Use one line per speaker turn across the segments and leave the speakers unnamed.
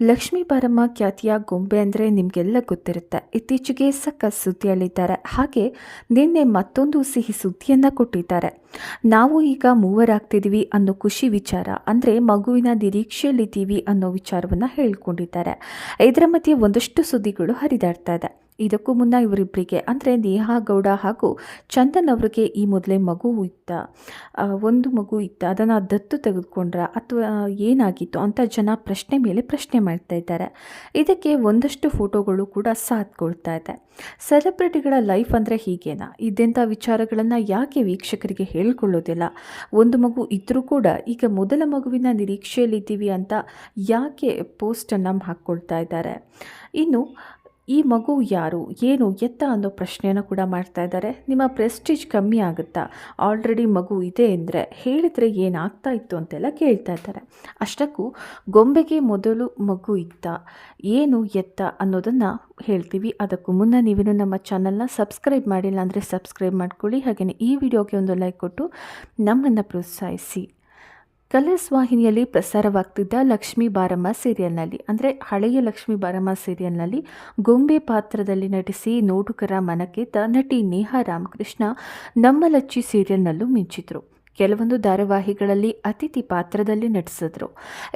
ಲಕ್ಷ್ಮೀ ಬಾರಮ್ಮ ಖ್ಯಾತಿಯ ಗೊಂಬೆ ಅಂದರೆ ನಿಮಗೆಲ್ಲ ಗೊತ್ತಿರುತ್ತೆ. ಇತ್ತೀಚೆಗೆ ಸಕ್ಕ ಸುದ್ದಿಯಲ್ಲಿದ್ದಾರೆ. ಹಾಗೆ ನಿನ್ನೆ ಮತ್ತೊಂದು ಸಿಹಿ ಸುದ್ದಿಯನ್ನು ಕೊಟ್ಟಿದ್ದಾರೆ. ನಾವು ಈಗ ಮೂವರಾಗ್ತಿದ್ದೀವಿ ಅನ್ನೋ ಖುಷಿ ವಿಚಾರ ಅಂದರೆ ಮಗುವಿನ ನಿರೀಕ್ಷೆಯಲ್ಲಿದ್ದೀವಿ ಅನ್ನೋ ವಿಚಾರವನ್ನು ಹೇಳ್ಕೊಂಡಿದ್ದಾರೆ. ಇದರ ಮಧ್ಯೆ ಒಂದಷ್ಟು ಸುದ್ದಿಗಳು ಹರಿದಾಡ್ತಾ ಇದೆ. ಇದಕ್ಕೂ ಮುನ್ನ ಇವರಿಬ್ಬರಿಗೆ ಅಂದರೆ ನೇಹಾ ಗೌಡ ಹಾಗೂ ಚಂದನ್ ಅವರಿಗೆ ಈ ಮೊದಲೇ ಮಗು ಇತ್ತ ಒಂದು ಮಗು ಇತ್ತ ಅದನ್ನು ದತ್ತು ತೆಗೆದುಕೊಂಡ್ರ ಅಥವಾ ಏನಾಗಿತ್ತು ಅಂತ ಜನ ಪ್ರಶ್ನೆ ಮೇಲೆ ಪ್ರಶ್ನೆ ಮಾಡ್ತಾ ಇದ್ದಾರೆ. ಇದಕ್ಕೆ ಒಂದಷ್ಟು ಫೋಟೋಗಳು ಕೂಡ ಸಾತ್ಕೊಳ್ತಾ ಇದೆ. ಸೆಲೆಬ್ರಿಟಿಗಳ ಲೈಫ್ ಅಂದರೆ ಹೀಗೇನಾ? ಇದೆಂಥ ವಿಚಾರಗಳನ್ನು ಯಾಕೆ ವೀಕ್ಷಕರಿಗೆ ಹೇಳ್ಕೊಳ್ಳೋದಿಲ್ಲ? ಒಂದು ಮಗು ಇದ್ದರೂ ಕೂಡ ಈಗ ಮೊದಲ ಮಗುವಿನ ನಿರೀಕ್ಷೆಯಲ್ಲಿದ್ದೀವಿ ಅಂತ ಯಾಕೆ ಪೋಸ್ಟನ್ನು ಹಾಕ್ಕೊಳ್ತಾ ಇದ್ದಾರೆ? ಇನ್ನು ಈ ಮಗು ಯಾರು? ಏನು? ಎತ್ತ ಅನ್ನೋ ಪ್ರಶ್ನೆಯನ್ನು ಕೂಡ ಮಾಡ್ತಾ ಇದ್ದಾರೆ. ನಿಮ್ಮ ಪ್ರೆಸ್ಟೀಜ್ ಕಮ್ಮಿ ಆಗುತ್ತಾ? ಆಲ್ರೆಡಿ ಮಗು ಇದೆ ಅಂದರೆ ಹೇಳಿದರೆ ಏನಾಗ್ತಾ ಇತ್ತು ಅಂತೆಲ್ಲ ಕೇಳ್ತಾ ಇದ್ದಾರೆ. ಅಷ್ಟಕ್ಕೂ ಗೊಂಬೆಗೆ ಮೊದಲು ಮಗು ಇತ್ತ, ಏನು ಎತ್ತ ಅನ್ನೋದನ್ನು ಹೇಳ್ತೀವಿ. ಅದಕ್ಕೂ ಮುನ್ನ ನೀವೇನು ನಮ್ಮ ಚಾನಲ್ನ ಸಬ್ಸ್ಕ್ರೈಬ್ ಮಾಡಿಲ್ಲ ಅಂದರೆ ಸಬ್ಸ್ಕ್ರೈಬ್ ಮಾಡ್ಕೊಳ್ಳಿ. ಹಾಗೆಯೇ ಈ ವಿಡಿಯೋಗೆ ಒಂದು ಲೈಕ್ ಕೊಟ್ಟು ನಮ್ಮನ್ನು ಪ್ರೋತ್ಸಾಹಿಸಿ. ಕಲರ್ಸ್ ವಾಹಿನಿಯಲ್ಲಿ ಪ್ರಸಾರವಾಗ್ತಿದ್ದ ಲಕ್ಷ್ಮೀ ಬಾರಮ್ಮ ಸೀರಿಯಲ್ನಲ್ಲಿ, ಅಂದರೆ ಹಳೆಯ ಲಕ್ಷ್ಮೀ ಬಾರಮ್ಮ ಸೀರಿಯಲ್ನಲ್ಲಿ ಗೊಂಬೆ ಪಾತ್ರದಲ್ಲಿ ನಟಿಸಿ ನೋಡುಗರ ಮನಕೇತ ನಟಿ ನೇಹಾ ರಾಮಕೃಷ್ಣ ನಮ್ಮ ಲಚ್ಚಿ ಸೀರಿಯಲ್ನಲ್ಲೂ ಮಿಂಚಿದ್ರು. ಕೆಲವೊಂದು ಧಾರಾವಾಹಿಗಳಲ್ಲಿ ಅತಿಥಿ ಪಾತ್ರದಲ್ಲಿ ನಟಿಸಿದ್ರು.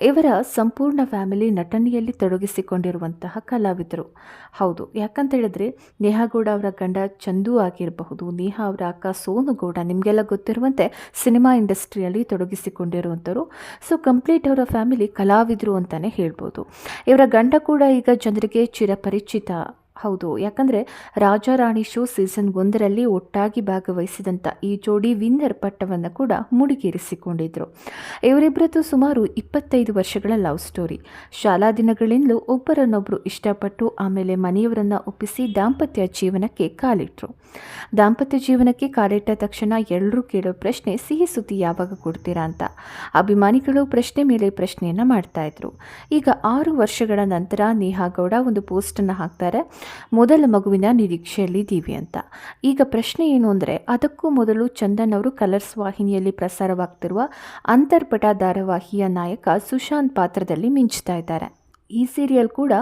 ಇವರ ಸಂಪೂರ್ಣ ಫ್ಯಾಮಿಲಿ ನಟನೆಯಲ್ಲಿ ತೊಡಗಿಸಿಕೊಂಡಿರುವಂತಹ ಕಲಾವಿದರು. ಹೌದು, ಯಾಕಂತ ಹೇಳಿದ್ರೆ ನೇಹಾ ಗೌಡ ಅವರ ಗಂಡ ಚಂದು ಆಗಿರಬಹುದು, ನೇಹಾ ಅವರ ಅಕ್ಕ ಸೋನು ಗೌಡ ನಿಮಗೆಲ್ಲ ಗೊತ್ತಿರುವಂತೆ ಸಿನಿಮಾ ಇಂಡಸ್ಟ್ರಿಯಲ್ಲಿ ತೊಡಗಿಸಿಕೊಂಡಿರುವಂಥವ್ರು. ಸೊ ಕಂಪ್ಲೀಟ್ ಅವರ ಫ್ಯಾಮಿಲಿ ಕಲಾವಿದರು ಅಂತಲೇ ಹೇಳ್ಬೋದು. ಇವರ ಗಂಡ ಕೂಡ ಈಗ ಜನರಿಗೆ ಚಿರಪರಿಚಿತ ಹೌದು. ಯಾಕಂದರೆ ರಾಜಾರಾಣಿ ಶೋ ಸೀಸನ್ ಒಂದರಲ್ಲಿ ಒಟ್ಟಾಗಿ ಭಾಗವಹಿಸಿದಂಥ ಈ ಜೋಡಿ ವಿನ್ನರ್ ಪಟ್ಟವನ್ನು ಕೂಡ ಮುಡಿಗೇರಿಸಿಕೊಂಡಿದ್ರು. ಇವರಿಬ್ಬರದ್ದು ಸುಮಾರು ಇಪ್ಪತ್ತೈದು ವರ್ಷಗಳ ಲವ್ ಸ್ಟೋರಿ. ಶಾಲಾ ದಿನಗಳಿಂದಲೂ ಒಬ್ಬರನ್ನೊಬ್ಬರು ಇಷ್ಟಪಟ್ಟು ಆಮೇಲೆ ಮನೆಯವರನ್ನು ಒಪ್ಪಿಸಿ ದಾಂಪತ್ಯ ಜೀವನಕ್ಕೆ ಕಾಲಿಟ್ಟರು ದಾಂಪತ್ಯ ಜೀವನಕ್ಕೆ ಕಾಲಿಟ್ಟ ತಕ್ಷಣ ಎಲ್ಲರೂ ಕೇಳೋ ಪ್ರಶ್ನೆ ಸಿಹಿ ಸುದ್ದಿ ಯಾವಾಗ ಕೊಡ್ತೀರಾ ಅಂತ. ಅಭಿಮಾನಿಗಳು ಪ್ರಶ್ನೆ ಮೇಲೆ ಪ್ರಶ್ನೆಯನ್ನು ಮಾಡ್ತಾ ಇದ್ರು. ಈಗ ಆರು ವರ್ಷಗಳ ನಂತರ ನೇಹಾ ಗೌಡ ಒಂದು ಪೋಸ್ಟನ್ನು ಹಾಕ್ತಾರೆ. ಮೊದಲ ಮಗುವಿನ ನಿರೀಕ್ಷೆಯಲ್ಲಿದ್ದೀವಿ ಅಂತ. ಈಗ ಪ್ರಶ್ನೆ ಏನು ಅಂದರೆ, ಅದಕ್ಕೂ ಮೊದಲು ಚಂದನ್ ಅವರು ಕಲರ್ಸ್ ವಾಹಿನಿಯಲ್ಲಿ ಪ್ರಸಾರವಾಗ್ತಿರುವ ಅಂತರ್ಪಟ ಧಾರಾವಾಹಿಯ ನಾಯಕ ಸುಶಾಂತ್ ಪಾತ್ರದಲ್ಲಿ ಮಿಂಚ್ತಾ ಇದ್ದಾರೆ. ಈ ಸೀರಿಯಲ್ ಕೂಡ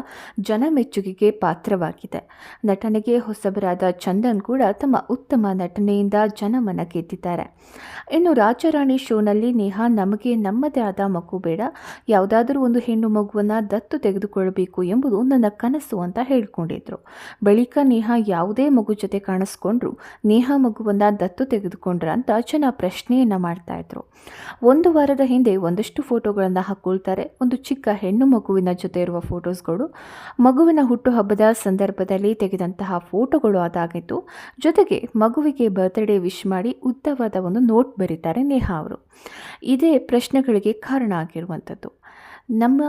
ಜನಮೆಚ್ಚುಗೆಗೆ ಪಾತ್ರವಾಗಿದೆ. ನಟನೆಗೆ ಹೊಸಬರಾದ ಚಂದನ್ ಕೂಡ ತಮ್ಮ ಉತ್ತಮ ನಟನೆಯಿಂದ ಜನಮನ ಗೆದ್ದಿದ್ದಾರೆ ಇನ್ನು ರಾಜರಾಣಿ ಶೋನಲ್ಲಿ ನೇಹಾ, ನಮಗೆ ನಮ್ಮದೇ ಆದ ಮಗು ಬೇಡ. ಯಾವುದಾದರೂ ಒಂದು ಹೆಣ್ಣು ಮಗುವನ್ನು ದತ್ತು ತೆಗೆದುಕೊಳ್ಳಬೇಕು ಎಂಬುದು ನನ್ನ ಕನಸು ಅಂತ ಹೇಳಿಕೊಂಡಿದ್ರು. ಬಳಿಕ ನೇಹಾ ಯಾವುದೇ ಮಗು ಜೊತೆ ಕಾಣಿಸ್ಕೊಂಡ್ರು, ನೇಹಾ ಮಗುವನ್ನು ದತ್ತು ತೆಗೆದುಕೊಂಡ್ರ ಅಂತ ಜನ ಪ್ರಶ್ನೆಯನ್ನು ಮಾಡ್ತಾ ಇದ್ರು. ಒಂದು ವಾರದ ಹಿಂದೆ ಒಂದಷ್ಟು ಫೋಟೋಗಳನ್ನು ಹಾಕ್ಕೊಳ್ತಾರೆ ಒಂದು ಚಿಕ್ಕ ಹೆಣ್ಣು ಮಗುವಿನ ಜೊತೆ ಇರುವ ಫೋಟೋಸ್ಗಳು ಮಗುವಿನ ಹುಟ್ಟುಹಬ್ಬದ ಸಂದರ್ಭದಲ್ಲಿ ತೆಗೆದಂತಹ ಫೋಟೋಗಳು ಅದಾಗಿತ್ತು ಜೊತೆಗೆ ಮಗುವಿಗೆ ಬರ್ತ್ಡೇ ವಿಶ್ ಮಾಡಿ ಉದ್ದವಾದ ಒಂದು ನೋಟ್ ಬರೀತಾರೆ ನೇಹಾ ಅವರು. ಇದೇ ಪ್ರಶ್ನೆಗಳಿಗೆ ಕಾರಣ ಆಗಿರುವಂಥದ್ದು. ನಮ್ಮ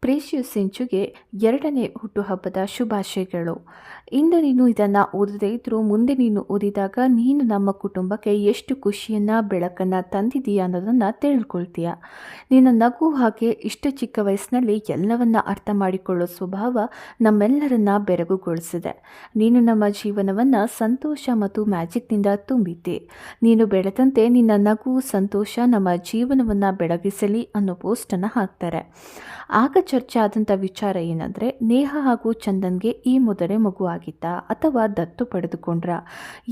ಪ್ರೇಷಿಯು ಸಿಂಚುಗೆ ಎರಡನೇ ಹುಟ್ಟುಹಬ್ಬದ ಶುಭಾಶಯಗಳು. ಇಂದು ನೀನು ಇದನ್ನು ಓದದೇ ಇದ್ದರೂ ಮುಂದೆ ನೀನು ಓದಿದಾಗ ನೀನು ನಮ್ಮ ಕುಟುಂಬಕ್ಕೆ ಎಷ್ಟು ಖುಷಿಯನ್ನು, ಬೆಳಕನ್ನು ತಂದಿದೀಯ ಅನ್ನೋದನ್ನು ತಿಳ್ಕೊಳ್ತೀಯ. ನಿನ್ನ ನಗು ಹಾಗೆ ಇಷ್ಟು ಚಿಕ್ಕ ವಯಸ್ಸಿನಲ್ಲಿ ಎಲ್ಲವನ್ನ ಅರ್ಥ ಮಾಡಿಕೊಳ್ಳೋ ಸ್ವಭಾವ ನಮ್ಮೆಲ್ಲರನ್ನ ಬೆರಗುಗೊಳಿಸಿದೆ. ನೀನು ನಮ್ಮ ಜೀವನವನ್ನು ಸಂತೋಷ ಮತ್ತು ಮ್ಯಾಜಿಕ್ನಿಂದ ತುಂಬಿದ್ದೆ. ನೀನು ಬೆಳೆದಂತೆ ನಿನ್ನ ನಗು, ಸಂತೋಷ ನಮ್ಮ ಜೀವನವನ್ನು ಬೆಳಗಿಸಲಿ ಅನ್ನೋ ಪೋಸ್ಟನ್ನು ಹಾಕ್ತಾರೆ. ಆಗ ಚರ್ಚೆ ಆದಂಥ ವಿಚಾರ ಏನಂದರೆ, ನೇಹ ಹಾಗೂ ಚಂದನ್ಗೆ ಈ ಮೊದಲೇ ಮಗು ಆಗಿತ್ತಾ ಅಥವಾ ದತ್ತು ಪಡೆದುಕೊಂಡ್ರ?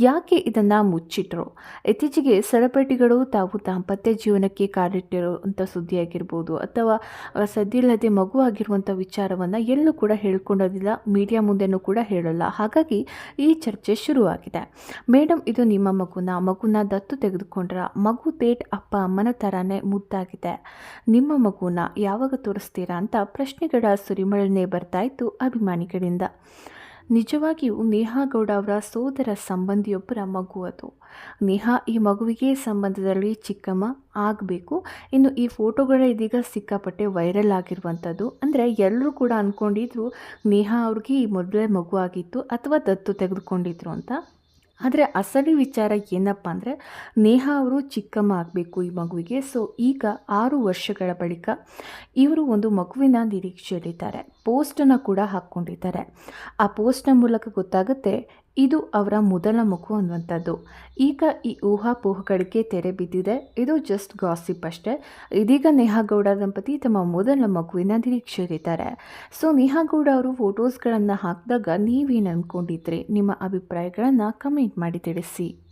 ಯಾಕೆ ಇದನ್ನು ಮುಚ್ಚಿಟ್ರು? ಇತ್ತೀಚೆಗೆ ಸರಪೇಟಿಗಳು ತಾವು ದಾಂಪತ್ಯ ಜೀವನಕ್ಕೆ ಕಾಲಿಟ್ಟಿರುವಂಥ ಸುದ್ದಿಯಾಗಿರ್ಬೋದು ಅಥವಾ ಸದ್ದಿಲ್ಲದೆ ಮಗು ಆಗಿರುವಂಥ ವಿಚಾರವನ್ನು ಎಲ್ಲೂ ಕೂಡ ಹೇಳ್ಕೊಂಡೋದಿಲ್ಲ, ಮೀಡಿಯಾ ಮುಂದೆನೂ ಕೂಡ ಹೇಳಲ್ಲ. ಹಾಗಾಗಿ ಈ ಚರ್ಚೆ ಶುರುವಾಗಿದೆ. ಮೇಡಮ್ ಇದು ನಿಮ್ಮ ಮಗುನ? ಮಗುನ ದತ್ತು ತೆಗೆದುಕೊಂಡ್ರ? ಮಗು ಪೇಟ್ ಅಪ್ಪ ಅಮ್ಮನ ಥರನೇ ಮುದ್ದಾಗಿದೆ. ನಿಮ್ಮ ಮಗುನ? ಯಾವಾಗ ತೋರಿಸ್ತೀರಾ ಅಂತ ಪ್ರಶ್ನೆಗಳ ಸುರಿಮಳನೆ ಬರ್ತಾ ಇತ್ತು ಅಭಿಮಾನಿಗಳಿಂದ. ನಿಜವಾಗಿಯೂ ನೇಹಾ ಗೌಡ ಅವರ ಸೋದರ ಸಂಬಂಧಿಯೊಬ್ಬರ ಮಗು ಅದು. ನೇಹಾ ಈ ಮಗುವಿಗೆ ಸಂಬಂಧದಲ್ಲಿ ಚಿಕ್ಕಮ್ಮ ಆಗಬೇಕು. ಇನ್ನು ಈ ಫೋಟೋಗಳೇ ಇದೀಗ ಸಿಕ್ಕಾಪಟ್ಟೆ ವೈರಲ್ ಆಗಿರುವಂಥದ್ದು. ಅಂದರೆ ಎಲ್ಲರೂ ಕೂಡ ಅಂದ್ಕೊಂಡಿದ್ರು ನೇಹಾ ಅವ್ರಿಗೆ ಈ ಮೊದಲೇ ಮಗು ಆಗಿತ್ತು ಅಥವಾ ದತ್ತು ತೆಗೆದುಕೊಂಡಿದ್ರು ಅಂತ. ಆದರೆ ಅಸಲಿ ವಿಚಾರ ಏನಪ್ಪ ಅಂದರೆ ನೇಹ ಅವರು ಚಿಕ್ಕಮ್ಮ ಆಗಬೇಕು ಈ ಮಗುವಿಗೆ. ಸೊ ಈಗ ಆರು ವರ್ಷಗಳ ಬಳಿಕ ಇವರು ಒಂದು ಮಗುವಿನ ನಿರೀಕ್ಷೆಯಲ್ಲಿದ್ದಾರೆ. ಪೋಸ್ಟನ್ನು ಕೂಡ ಹಾಕ್ಕೊಂಡಿದ್ದಾರೆ ಆ ಪೋಸ್ಟ್ನ ಮೂಲಕ ಗೊತ್ತಾಗುತ್ತೆ ಇದು ಅವರ ಮೊದಲ ಮಗು ಅನ್ನುವಂಥದ್ದು. ಈಗ ಈ ಊಹಾಪೋಹಗಳಿಗೆ ತೆರೆ ಬಿದ್ದಿದೆ. ಇದು ಜಸ್ಟ್ ಗಾಸಿಪ್ ಅಷ್ಟೇ. ಇದೀಗ ನೇಹಾ ಗೌಡ ದಂಪತಿ ತಮ್ಮ ಮೊದಲ ಮಗುವಿನ ನಿರೀಕ್ಷೆಯಲ್ಲಿದ್ದಾರೆ. ಸೊ ನೇಹಾ ಗೌಡ ಅವರು ಫೋಟೋಸ್ಗಳನ್ನು ಹಾಕಿದಾಗ ನೀವೇನು ಅಂದ್ಕೊಂಡಿದ್ರಿ ನಿಮ್ಮ ಅಭಿಪ್ರಾಯಗಳನ್ನು ಕಮೆಂಟ್ ಮಾಡಿ ತಿಳಿಸಿ.